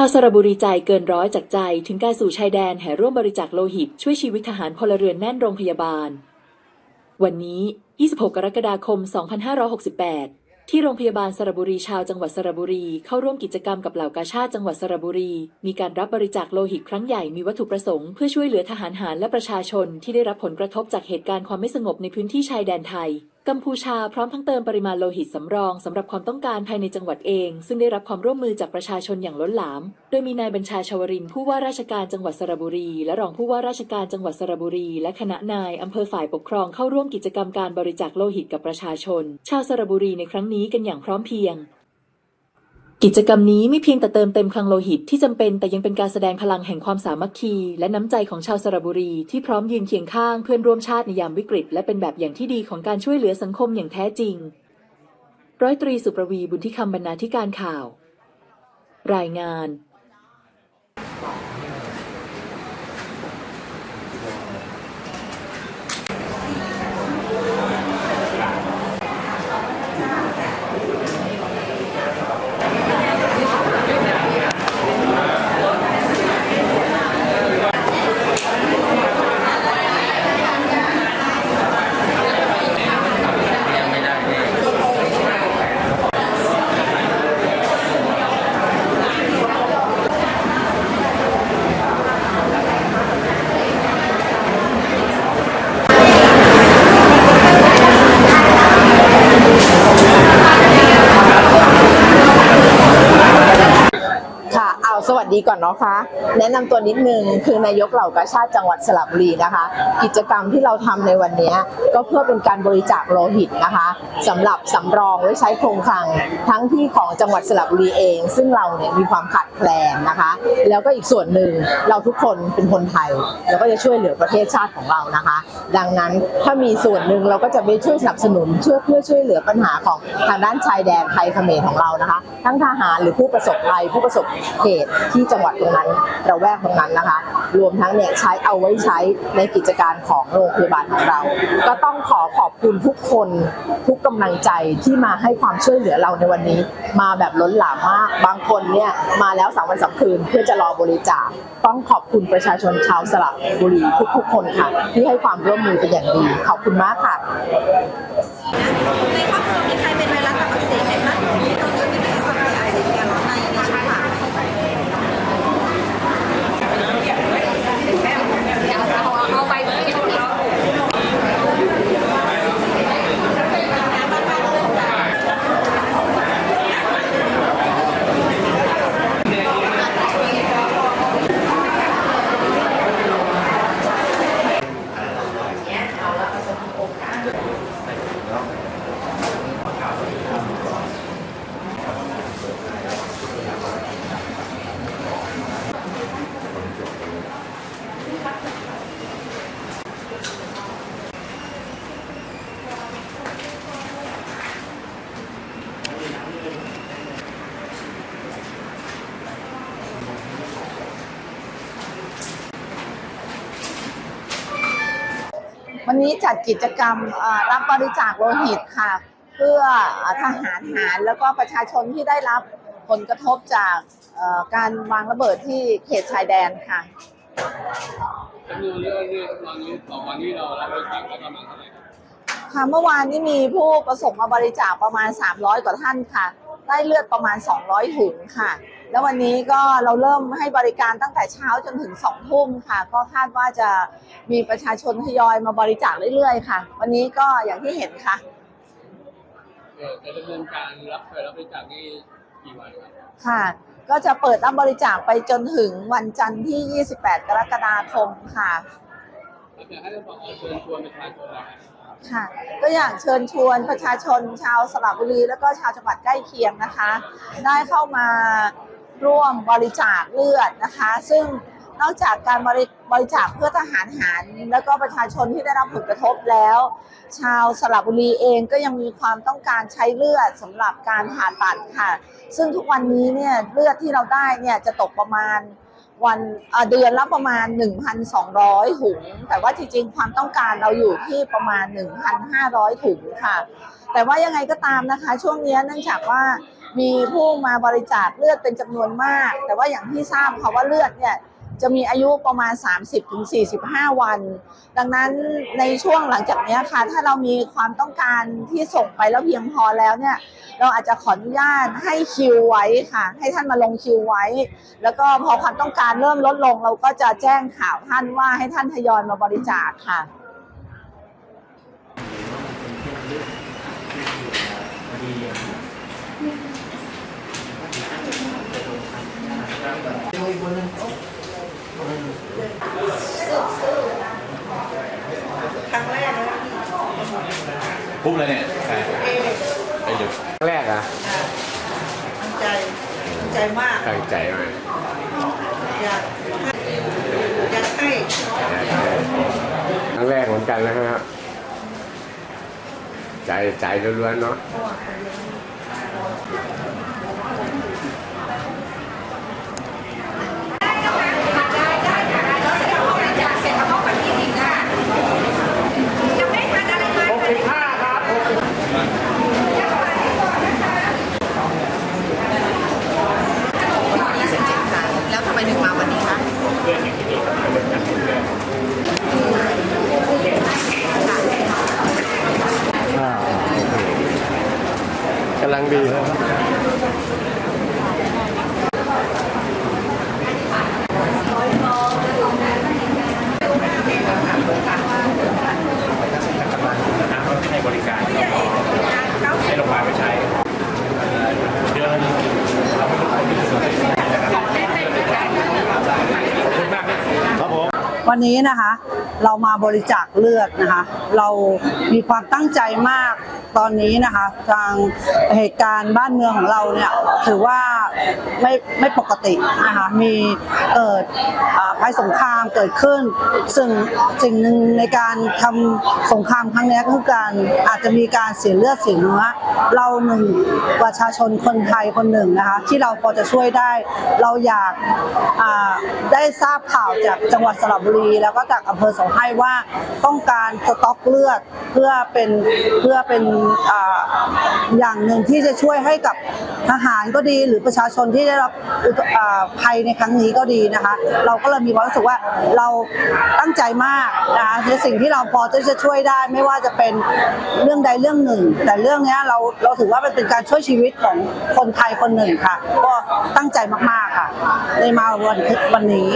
าวสระบุรีใจเกินร้อยจากใจถึงการสู่ชายแดนแห่ร่วมบริจาคโลหิต ช่วยชีวิตทหารพลเรือนแน่นโรงพยาบาล วันนี้ 26 กรกฎาคม 2568 ที่โรงพยาบาลสระบุรีชาวจังหวัดสระบุรี เข้าร่วมกิจกรรมกับเหล่ากาชาติจังหวัดสระบุรี มีการรับบริจาคโลหิตครั้งใหญ่มีวัตถุประสงค์เพื่อช่วยเหลือทหารหารและประชาชนที่ได้รับผลกระทบจากเหตุการณ์ความไม่สงบในพื้นที่ชายแดนไทย กัมพูชาพร้อมทั้งเติมปริมาณโลหิตสำรองสำหรับความต้องการภายในจังหวัดเอง ซึ่งได้รับความร่วมมือจากประชาชนอย่างล้นหลาม โดยมีนายบัญชาชวรินผู้ว่าราชการจังหวัดสระบุรี และรองผู้ว่าราชการจังหวัดสระบุรี และคณะนายอำเภอฝ่ายปกครองเข้าร่วมกิจกรรมการบริจาคโลหิตกับประชาชน ชาวสระบุรีในครั้งนี้กันอย่างพร้อมเพรียง กิจกรรมนี้ไม่เพียงแต่เติมเต็มคลังโลหิตที่จำเป็นแต่ยังเป็นการแสดงพลังแห่งความสามัคคี และน้ำใจของชาวสระบุรี ที่พร้อมยืนเคียงข้างเพื่อนร่วมชาติในยามวิกฤต และเป็นแบบอย่างที่ดีของการช่วยเหลือสังคมอย่างแท้จริง ร้อยตรีสุประวีบุญที่คำบรรณาธิการข่าว รายงาน วัสดีก่อนเนาะคะแนะนำตัวนิดนึงคือนายกเหล่ากาชาติจังหวัดสระบุรีนะคะ กิจกรรมที่เราทำในวันนี้ก็เพื่อเป็นการบริจาคโลหิตนะคะสำหรับสำรองไว้ใช้โครงคลังทั้งที่ของจังหวัดสระบุรีเอง ซึ่งเราเนี่ยมีความขาดแคลนนะคะ แล้วก็อีกส่วนหนึ่งเราทุกคนเป็นคนไทยแล้วก็จะช่วยเหลือประเทศชาติของเรานะคะ ดังนั้นถ้ามีส่วนหนึ่งเราก็จะไปช่วยสนับสนุนช่วยเพื่อช่วยเหลือปัญหาของทางด้านชายแดนไทยเขมรของเรานะคะ ทั้งทหารหรือผู้ประสบภัยผู้ประสบเหตุที่จังหวัดตรงนั้นระแวกตรงนั้นนะคะ รวมทั้งเนี่ยใช้เอาไว้ใช้ในกิจการของโรงพยาบาลของเรา ก็ต้องขอขอบคุณทุกคนทุกกำลังใจที่มาให้ความช่วยเหลือเราในวันนี้ มาแบบล้นหลามมาก บางคนเนี่ยมาแล้วสามวันสามคืนเพื่อจะรอบริจาคต้องขอบคุณประชาชนชาวสระบุรีทุกๆคนค่ะ ที่ให้ความร่วมมือเป็นอย่างดี ขอบคุณมากค่ะในครอบครัวมีใครเป็นไวรัสตับอักเสบไหมคะตอนนี้มีแต่สารอักเสบอย่างร้อนในในช่องปากเอาไปเมื่อกี้เรา วันนี้จัดกิจกรรมเอ่อรับบริจาคโลหิตค่ะ เพื่อทหารหารแล้วก็ประชาชนที่ได้รับผลกระทบจากเอ่อการวางระเบิดที่เขตชายแดนค่ะจำนวนเรื่องนี้ตอนนี้ต่อวันนี้เรารับบริจาคได้ประมาณเท่าไหร่ครับค่ะเมื่อวานนี้มีผู้ประสงค์มาบริจาคประมาณ 300 กว่าท่านค่ะ ได้เลือดประมาณ 200 ถุงค่ะ แล้ววันนี้ก็เราเริ่มให้บริการตั้งแต่เช้าจนถึง2ทุ่มค่ะ ก็คาดว่าจะมีประชาชนทยอยมาบริจาคเรื่อยๆ ค่ะ วันนี้ก็อย่างที่เห็นค่ะเออจะดำเนินการรับเปิดรับบริจาคนี่กี่วันครับค่ะ ก็จะเปิดรับบริจาคไปจนถึงวันจันทร์ที่ 28 กรกฎาคมค่ะแล้วจะให้ท่านผอเชิญชวนประชาชนนะครับ ค่ะ ก็อยากเชิญชวนประชาชนชาวสระบุรี แล้วก็ชาวจังหวัดใกล้เคียงนะคะ ได้เข้ามาร่วมบริจาคเลือดนะคะ ซึ่งนอกจากการบริบริจาคเพื่อทหารหารแล้วก็ประชาชนที่ได้รับผลกระทบแล้ว ชาวสระบุรีเองก็ยังมีความต้องการใช้เลือดสำหรับการผ่าตัดค่ะ ซึ่งทุกวันนี้เนี่ยเลือดที่เราได้เนี่ยจะตกประมาณ วันเดือนละประมาณ 1,200 ถุง แต่ว่าจริงๆ ความต้องการเราอยู่ที่ประมาณ 1,500 ถุงค่ะ แต่ว่ายังไงก็ตามนะคะ ช่วงนี้เนื่องจากว่ามีผู้มาบริจาคเลือดเป็นจำนวนมาก แต่ว่าอย่างที่ทราบค่ะว่าเลือดเนี่ย จะมีอายุประมาณ 30-45 วัน ดังนั้นในช่วงหลังจากนี้ค่ะ ถ้าเรามีความต้องการที่ส่งไปแล้วเพียงพอแล้วเนี่ย เราอาจจะขออนุญาตให้คิวไว้ค่ะ ให้ท่านมาลงคิวไว้ แล้วก็พอความต้องการเริ่มลดลง เราก็จะแจ้งข่าวท่านว่าให้ท่านทยอยมาบริจาคค่ะ ปุ๊บเลยเนี่ยใช่ไอ้เด็กแรกอะตั้งใจตั้งใจมากตั้งใจเลยอยากอยากให้ครั้งแรกเหมือนกันนะครับใจใจล้วนๆเนาะ 27ค่ะ แล้วทำไมถึงมาวันนี้คะ กำลังดีครับ ให้บริการให้โรงพยาบาลไปใช้เดือนละเราไม่ต้องไปที่สุดนะครับขอบคุณมากครับผม วันนี้นะคะ เรามาบริจาคเลือดนะคะ เรามีความตั้งใจมากตอนนี้นะคะ ทางเหตุการณ์บ้านเมืองของเราเนี่ยถือว่าไม่ไม่ปกตินะคะมีเกิดอ่าภัยสงครามเกิดขึ้น ซึ่งสิ่งหนึ่งในการทำสงครามครั้งนี้ก็คือการอาจจะมีการเสียเลือดเสียเนื้อเราหนึ่งประชาชนคนไทยคนหนึ่งนะคะที่เราพอจะช่วยได้ เราอยากอ่าได้ทราบข่าวจากจังหวัดสระบุรีแล้วก็จากอำเภอสองไห้ว่าต้องการสต็อกเลือดเพื่อเป็นเพื่อเป็นออย่างหนึ่งที่จะช่วยให้กับทหารก็ดีหรือประชาชนที่ได้รับภัยในครั้งนี้ก็ดีนะคะ เราก็เลยมีความรู้สึกว่าเราตั้งใจมากนะคะในสิ่งที่เราพอที่จะช่วยได้ ไม่ว่าจะเป็นเรื่องใดเรื่องหนึ่ง แต่เรื่องนี้เราเราถือว่ามันเป็นการช่วยชีวิตของคนไทยคนหนึ่งค่ะ ก็ตั้งใจมากๆค่ะได้มาวันวันนี้